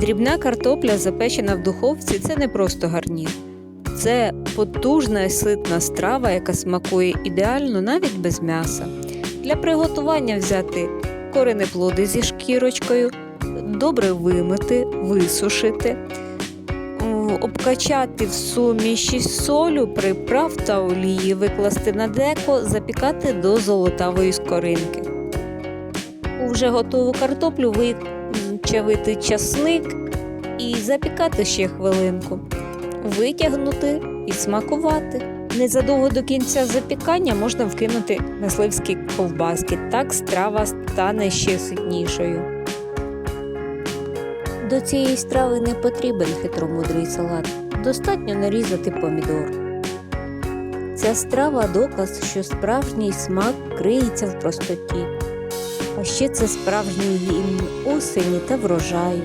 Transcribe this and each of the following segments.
Дрібна картопля, запечена в духовці, це не просто гарнір. Це потужна і ситна страва, яка смакує ідеально навіть без м'яса. Для приготування взяти коренеплоди зі шкірочкою, добре вимити, висушити, обкачати в суміші солю, приправ та олії, викласти на деко, запікати до золотавої скоринки. У вже готову картоплю вичавити часник і запікати ще хвилинку, витягнути і смакувати. Незадовго до кінця запікання можна вкинути мисливські ковбаски. Так страва стане ще ситнішою. До цієї страви не потрібен хитромудрий салат. Достатньо нарізати помідор. Ця страва доказ, що справжній смак криється в простоті. А ще це справжній гімн осені та врожаю.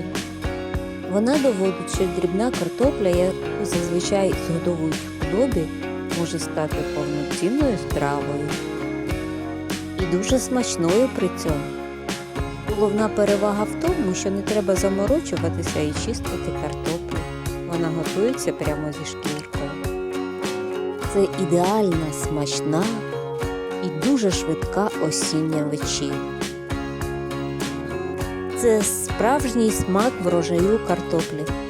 Вона доводить, що дрібна картопля, яку зазвичай згодовують худобі, може стати повноцінною стравою і дуже смачною при цьому. Головна перевага в тому, що не треба заморочуватися і чистити картоплю. Вона готується прямо зі шкіркою. Це ідеальна, смачна і дуже швидка осіння вечірня. Це справжній смак врожаю картоплі.